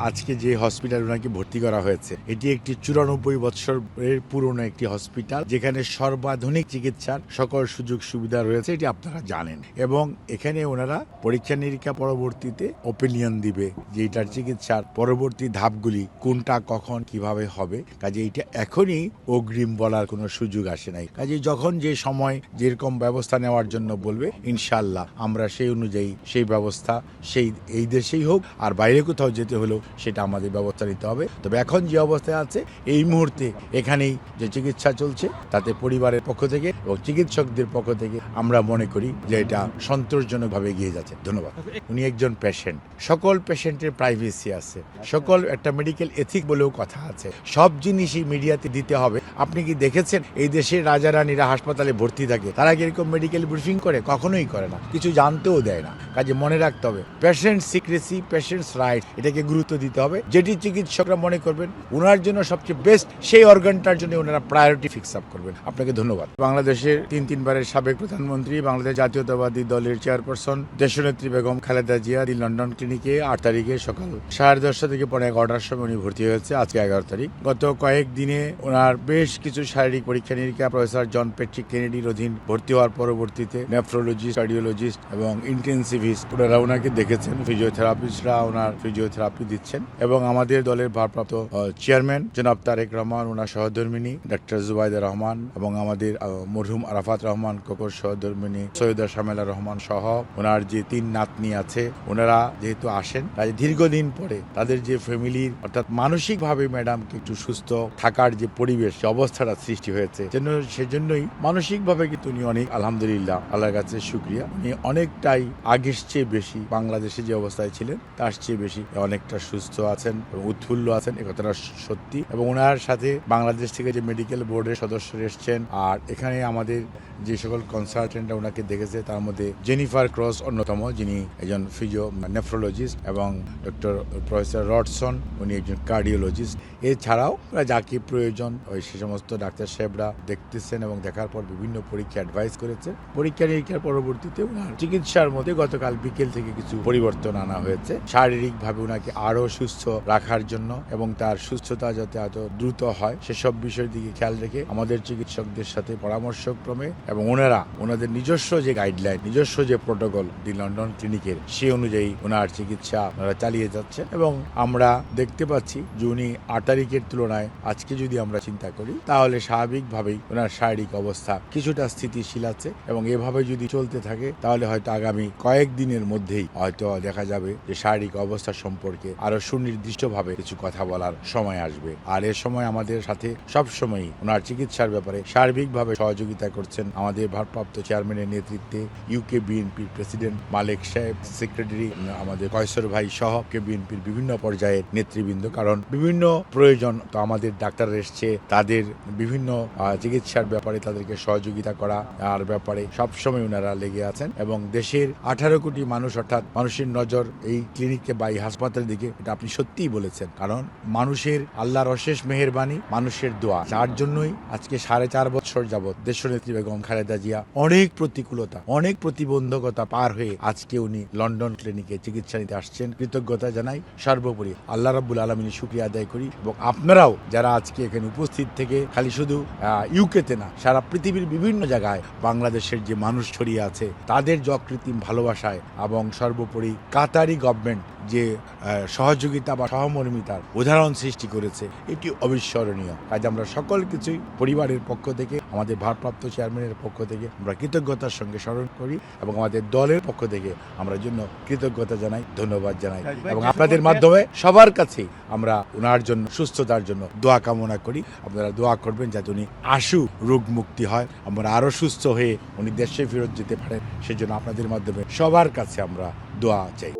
আজকে যে হসপিটাল ওনাকে ভর্তি করা হয়েছে, এটি একটি চুরানব্বই বছরের পুরনো একটি হসপিটাল, যেখানে সর্বাধুনিক চিকিৎসার সকল সুযোগ সুবিধা রয়েছে, এটি আপনারা জানেন। এবং এখানে ওনারা পরীক্ষা নিরীক্ষা পরবর্তীতে ওপিনিয়ন দিবে যে এটার চিকিৎসার পরবর্তী ধাপগুলি কোনটা, কখন, কীভাবে হবে। কাজে এটা এখনই অগ্রিম বলার কোনো সুযোগ আসে নাই। কাজে যখন যে সময়, যেরকম ব্যবস্থা নেওয়ার জন্য বলবে ইনশাল্লাহ আমরা সেই অনুযায়ী সেই ব্যবস্থা সেই, এই দেশেই হোক, আর বাইরে কোথাও যেতে হলেও সেটা আমাদের ব্যবস্থা নিতে হবে। তবে এখন যে অবস্থায় আছে, এই মুহূর্তে এখানেই যে চিকিৎসা চলছে, তাতে পরিবারের পক্ষ থেকে এবং চিকিৎসকদের পক্ষ থেকে আমরা মনে করি যে এটা সন্তোষজনকভাবে এগিয়ে যাচ্ছে। ধন্যবাদ। উনি একজন পেশেন্ট সকল পেশেন্টের প্রাইভেসি আছে। সকল একটা মেডিকেল এথিক বলেও কথা আছে। সব জিনিসই মিডিয়াতে দিতে হবে। আপনি কি দেখেছেন? এই দেশের রাজা রানীরা হাসপাতালে ভর্তি থাকে। তারা কি এরকম মেডিকেল ব্রিফিং করে? কখনোই করে না। কিছু জানতেও দেয় না। কাজে মনে রাখতে হবে। পেশেন্ট সিক্রেসি পেশেন্টস রাইট এটাকে গুরুত্ব দিতে হবে। যেটি চিকিৎসকরা মনে করবেন ওনার জন্য সবচেয়ে বেস্ট সেই অর্গানটার জন্য ওনারা প্রায়োরিটি ফিক্স আপ করবেন। আপনাকে ধন্যবাদ। বাংলাদেশের তিন তিনবারের সাবেক প্রধানমন্ত্রী, বাংলাদেশ জাতীয়তাবাদী দলের চেয়ারপারসন দেশনেত্রী বেগম খালেদা জিয়া দি লন্ডন ক্লিনিকে আট তারিখে সকাল সাড়ে দশটা থেকে পরে এগারোটার সময় উনি ভর্তি হয়েছে, আজকে এগারো তারিখ। গত কয়েক দিনে ওনার বেশ কিছু শারীরিক পরীক্ষা নিরীক্ষা প্রফেসর জন পেট্রিক কেনেডির অধীন ভর্তি হওয়ার পরবর্তীতে নেফ্রোলজিস্ট কার্ডিওলজিস্ট এবং ইন্টেন্সিভিস্ট ওনারা ওনাকে দেখেছেন। ফিজিওথেরাপিস্টরা ওনার ফিজিওথেরাপি দিচ্ছেন এবং আমাদের দলের ভারপ্রাপ্ত চেয়ারম্যান জনাব তারেক রহমান ওনার সহধর্মিনী ডক্টর জুবাইদা রহমান এবং আমাদের মরহুম আরাফাত রহমান, কোকর সহধর্মিনী সৈয়দা শামেলা রহমান সহ ওনার যে তিন নাতনি আছে ওনারা যেহেতু আসেন, তাই দীর্ঘদিন পরে তাদের যে ফ্যামিলির, অর্থাৎ মানসিকভাবে ম্যাডামকে একটু সুস্থ থাকার যে পরিবেশ অবস্থাটা সৃষ্টি হয়েছে জন্য সেজন্যই মানসিকভাবে কিন্তু উনি অনেক আলহামদুলিল্লাহ, আল্লাহর কাছে শুক্রিয়া। উনি অনেকটাই আগের চেয়ে বেশি বাংলাদেশে যে অবস্থায় ছিলেন, তার চেয়ে বেশি অনেকটা সুস্থ আছেন এবং উৎফুল্ল আছেন এ কথাটা সত্যি। এবং ওনার সাথে বাংলাদেশ থেকে যে মেডিকেল বোর্ডের সদস্যরা এসছেন, আর এখানে আমাদের যে সকল কনসালটেন্টরা ওনাকে দেখেছে, তার মধ্যে জেনিফার ক্রস অন্যতম, যিনি একজন ফিজিও নেফ্রোলজিস্ট এবং ডক্টর প্রফেসর রডসন উনি একজন কার্ডিওলজিস্ট এছাড়াও যাকে প্রয়োজন, ওই সে সমস্ত ডাক্তার সাহেবরা দেখতেছেন এবং দেখার পর বিভিন্ন পরীক্ষা অ্যাডভাইস করেছেন পরীক্ষা নিরীক্ষার পরবর্তীতে ওনার চিকিৎসার মধ্যে গতকাল বিকেল থেকে কিছু পরিবর্তন আনা হয়েছে। শারীরিকভাবে ওনাকে আরও সুস্থ রাখার জন্য এবং তার সুস্থতা যাতে এত দ্রুত হয়, সেসব বিষয়ের দিকে খেয়াল রেখে আমাদের চিকিৎসকদের সাথে পরামর্শক্রমে এবং ওনারা ওনাদের নিজস্ব যে গাইডলাইন নিজস্ব যে প্রোটোকল দি লন্ডন ক্লিনিকের, সেই অনুযায়ী ওনার চিকিৎসা ওনারা চালিয়ে যাচ্ছে এবং আমরা দেখতে পাচ্ছি যে উনি আট তারিখের তুলনায় আজকে যদি আমরা চিন্তা করি, তাহলে স্বাভাবিকভাবেই ওনার শারীরিক অবস্থা কিছুটা স্থিতিশীল আছে এবং এভাবে যদি চলতে থাকে, তাহলে হয়তো আগামী কয়েক দিনের মধ্যেই হয়তো দেখা যাবে যে শারীরিক অবস্থা সম্পর্কে আরও সুনির্দিষ্টভাবে কিছু কথা বলার সময় আসবে। আর এ সময় আমাদের সাথে সব সময়ই ওনার চিকিৎসার ব্যাপারে সার্বিকভাবে সহযোগিতা করছেন আমাদের ভারপ্রাপ্ত চেয়ারম্যানের নেতৃত্বে ইউকে বিএনপির প্রেসিডেন্ট মালেক সাহেব, সেক্রেটারি আমাদের কয়সর ভাই সহ কে বিএনপির বিভিন্ন পর্যায়ের নেতৃবৃন্দ। কারণ বিভিন্ন প্রয়োজন তো আমাদের ডাক্তার এসছে, তাদের বিভিন্ন চিকিৎসার ব্যাপারে তাদেরকে সহযোগিতা করা আর ব্যাপারে সবসময় ওনারা লেগে আছেন। এবং দেশের আঠারো কোটি মানুষ অর্থাৎ মানুষের নজর এই ক্লিনিককে বা এই হাসপাতালের দিকে এটা আপনি সত্যিই বলেছেন। কারণ মানুষের আল্লাহর অশেষ মেহেরবানি, মানুষের দোয়া। যার জন্যই আজকে সাড়ে চার বছর যাবৎ দেশনেত্রী বেগম খালেদা জিয়া অনেক প্রতিকূলতা, অনেক প্রতিবন্ধকতা পার হয়ে আজকে উনি লন্ডন ক্লিনিকে চিকিৎসা নিতে আসছেন। কৃতজ্ঞতা জানাই সর্বোপরি। আল্লাহ রাব্বুল আলমিনের শুক্রিয়া আদায় করি এবং আপনারাও যারা আজকে এখানে উপস্থিত থেকে খালি শুধু ইউকেতে না, সারা পৃথিবীর বিভিন্ন জায়গায় বাংলাদেশের যে মানুষ ছড়িয়ে আছে, তাদের যে অকৃত্রিম ভালোবাসায় এবং সর্বোপরি কাতারি গভর্নমেন্ট যে সহযোগিতা বা সহমর্মিতার উদাহরণ সৃষ্টি করেছে এটি অবিস্মরণীয়। কাজ আমরা সকল কিছুই পরিবারের পক্ষ থেকে আমাদের ভারপ্রাপ্ত চেয়ারম্যানের পক্ষ থেকে আমরা কৃতজ্ঞতার সঙ্গে স্মরণ করি এবং আমাদের দলের পক্ষ থেকে আমরা জন্য কৃতজ্ঞতা জানাই ধন্যবাদ জানাই। এবং আপনাদের মাধ্যমে সবার কাছে আমরা ওনার জন্য সুস্থতার জন্য দোয়া কামনা করি। আপনারা দোয়া করবেন যাতে উনি আশু রোগ মুক্তি হয় আমরা আরও সুস্থ হয়ে উনি দেশে ফেরত যেতে পারেন। সেজন্য আপনাদের মাধ্যমে সবার কাছে আমরা দোয়া চাই।